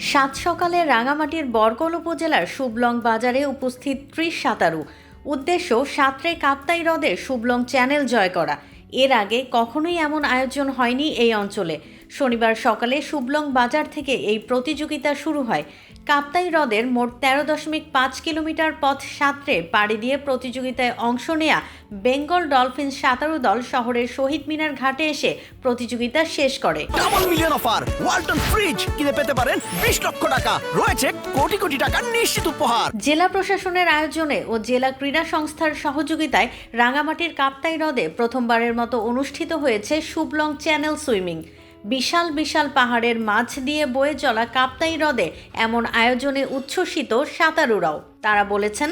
সাত সকালে রাঙামাটির বরকল উপজেলার শুভলং বাজারে উপস্থিত ত্রিশ সাঁতারু। উদ্দেশ্য, সাঁতরে কাপ্তাই হ্রদের শুভলং চ্যানেল জয় করা। এর আগে কখনোই এমন আয়োজন হয়নি এই অঞ্চলে। শনিবার সকালে শুভলং বাজার থেকে এই প্রতিযোগিতা শুরু হয়। কাপ্তাই হ্রদের মোট তেরো দশমিক পাঁচ কিলোমিটার পথ সাঁতরে পাড়ি দিয়ে প্রতিযোগিতায় অংশ নেয়া বেঙ্গল ডলফিন সাঁতারু দল শহরের শহীদ মিনার ঘাটে এসে প্রতিযোগিতা শেষ করে। Double million offer Walton fridge কিনে পেতে পারেন বিশ লক্ষ টাকা। রয়েছে কোটি কোটি টাকার নিশ্চিত উপহার। জেলা প্রশাসনের আয়োজনে ও জেলা ক্রীড়া সংস্থার সহযোগিতায় রাঙামাটির কাপ্তাই হ্রদে প্রথমবারের মতো অনুষ্ঠিত হয়েছে সুবলং চ্যানেল সুইমিং। বিশাল বিশাল পাহাড়ের মাঝ দিয়ে বয়ে চলা কাপ্তাই হ্রদে এমন আয়োজনে উচ্ছ্বসিত সাঁতারুরাও। তারা বলেছেন,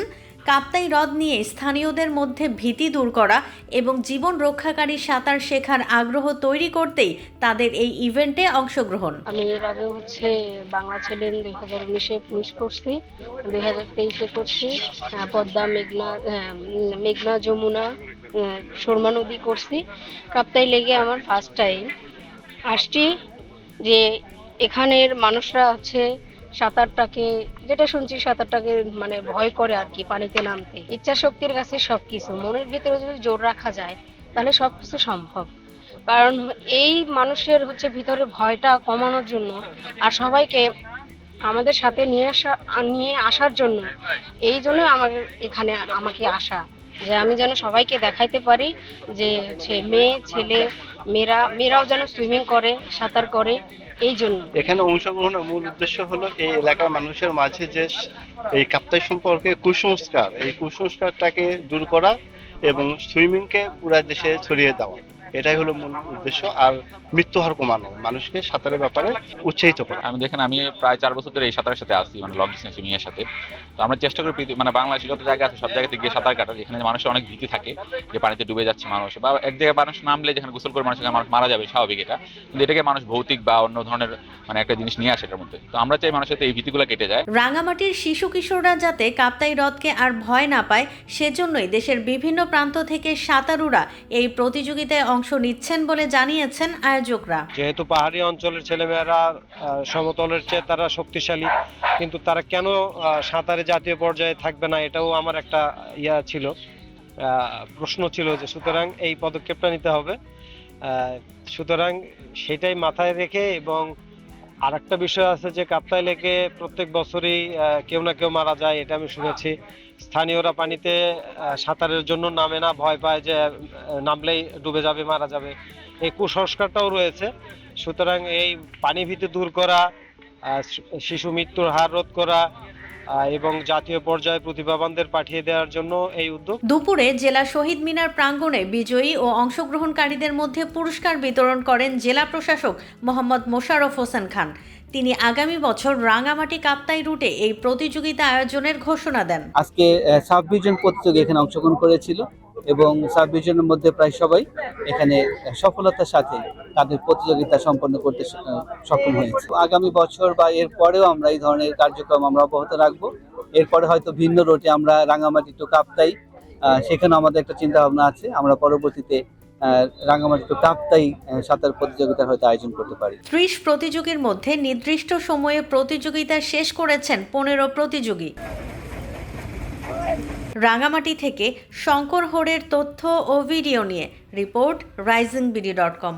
কাপ্তাই হ্রদ নিয়ে স্থানীয়দের মধ্যে ভীতি দূর করা এবং জীবন রক্ষাকারী সাঁতার শেখার আগ্রহ তৈরি করতেই তাদের এই ইভেন্টে অংশগ্রহণ। আমি এর আগে হচ্ছে বাংলা চ্যানেল দুই হাজার উনিশে ফিনিশ করছি দুই হাজার তেইশে করছি পদ্মা, মেঘনা মেঘনা, যমুনা সুরমা নদী করছি কাপ্তাই লেগে আমার ফার্স্ট টাইম আসছি যে এখানের মানুষরা হচ্ছে সাঁতারটাকে, যেটা শুনছি সাঁতারটাকে মানে ভয় করে আর কি, পানিতে নামতে। ইচ্ছা শক্তির কাছে সব কিছু মনের ভিতরে যদি জোর রাখা যায়, তাহলে সব কিছু সম্ভব। কারণ এই মানুষের হচ্ছে ভিতরে ভয়টা কমানোর জন্য আর সবাইকে আমাদের সাথে নিয়ে আসা, নিয়ে আসার জন্য, এই জন্য আমার এখানে আমাকে আসা। যে আমি যেন সবাইকে দেখাইতে পারি যে মেয়ে, ছেলে, মেয়েরা, মেয়েরাও যেন সুইমিং করে, সাঁতার করে, এই জন্য। এখানে অংশগ্রহণের মূল উদ্দেশ্য হলো এই এলাকার মানুষের মাঝে যে এই কাপ্তাই সম্পর্কে কুসংস্কার, এই কুসংস্কারটাকে দূর করা এবং সুইমিংকে পুরা দেশে ছড়িয়ে দেওয়া। এটাই হলো মূল উদ্দেশ্য। আর মৃত্যু হার কমানো মানুষকে সাঁতারের ব্যাপারে উৎসাহিত করা। আমি দেখেন আমি প্রায় চার বছর ধরে এই সাঁতারের সাথে আসছি মানে লং ডিস্টেন্স সুইমিং এর সাথে। তো আমরা চেষ্টা করি পৃথিবী- মানে বাংলাদেশে যত জায়গা আছে সব জায়গাতে গিয়ে সাঁতার কাটার। যেখানে মানুষের অনেক ভীতি থাকে যে পানিতে ডুবে যাচ্ছে মানুষ বা এক জায়গায় মানুষ নামলে যেখানে গোসল করে মানুষ মানুষ মারা যাবে স্বাভাবিক এটা। কিন্তু এটাকে মানুষ ভৌতিক বা অন্য ধরনের মানে একটা জিনিস নিয়ে আসে এটার মধ্যে। তো আমরা চাই মানুষের এই ভীতিগুলো কেটে যায়। রাঙামাটির শিশু কিশোররা যাতে কাপ্তাই হ্রদকে আর ভয় না পায় সেজন্যই দেশের বিভিন্ন প্রান্ত থেকে সাঁতারুরা এই প্রতিযোগিতায় অংশ নিচ্ছেন বলে জানিয়েছেন আয়োজকরা। যেহেতু পাহাড়ি অঞ্চলের ছেলেমেয়েরা সমতলের চেয়ে তারা শক্তিশালী, কিন্তু তারা কেন সাঁতারে জাতীয় পর্যায়ে থাকবে না এটাও আমার একটা ইয়া ছিল প্রশ্ন ছিল যে সুতরাং এই পদক্ষেপটা নিতে হবে। সুতরাং সেটাই মাথায় রেখে এবং আর একটা বিষয় আছে যে কাপ্তাই লেকে প্রত্যেক বছরই কেউ না কেউ মারা যায়, এটা আমি শুনেছি। স্থানীয়রা পানিতে সাঁতারের জন্য নামে না, ভয় পায় যে নামলেই ডুবে যাবে, মারা যাবে। এই কুসংস্কারটাও রয়েছে। সুতরাং এই পানি ভীতি দূর করা শিশু মৃত্যুর হার রোধ করা এবং জাতীয় পর্যায়ে প্রতিভাবানদের পাঠিয়ে দেওয়ার জন্য এই উদ্যোগ। দুপুরে জেলা শহীদ মিনার প্রাঙ্গণে বিজয়ী ও অংশগ্রহণকারীদের মধ্যে পুরস্কার বিতরণ করেন জেলা প্রশাসক মোহাম্মদ মোশাররফ হোসেন খান। তিনি আগামী বছর রাঙামাটি কাপ্তাই রুটে এই প্রতিযোগিতা আয়োজনের ঘোষণা দেন। আজকে সাব ডিভিশন প্রতিযোগী এখানে অংশগ্রহণ করেছিল এবং সাব ডিভিশনের মধ্যে প্রায় সবাই এখানে সফলতার সাথে তাদের প্রতিযোগিতা সম্পন্ন করতে সক্ষম হয়েছে। আগামী বছর বা এর পরেও আমরা এই ধরনের কার্যক্রম আমরা অব্যাহত রাখব। এরপরে হয়তো ভিন্ন রুটে আমরা রাঙামাটি টু কাপ্তাই সেখানে আমাদের একটা চিন্তা ভাবনা আছে। আমরা পরবর্তীতে রাঙামাটি টু কাপ্তাই সাঁতার প্রতিযোগিতার হয়তো আয়োজন করতে পারি। ত্রিশ প্রতিযোগীর মধ্যে নির্দিষ্ট সময়ে প্রতিযোগিতা শেষ করেছেন পনেরো প্রতিযোগী। রাঙামাটি থেকে শঙ্কর হোড়ের তথ্য ও ভিডিও নিয়ে report rising BD dot com.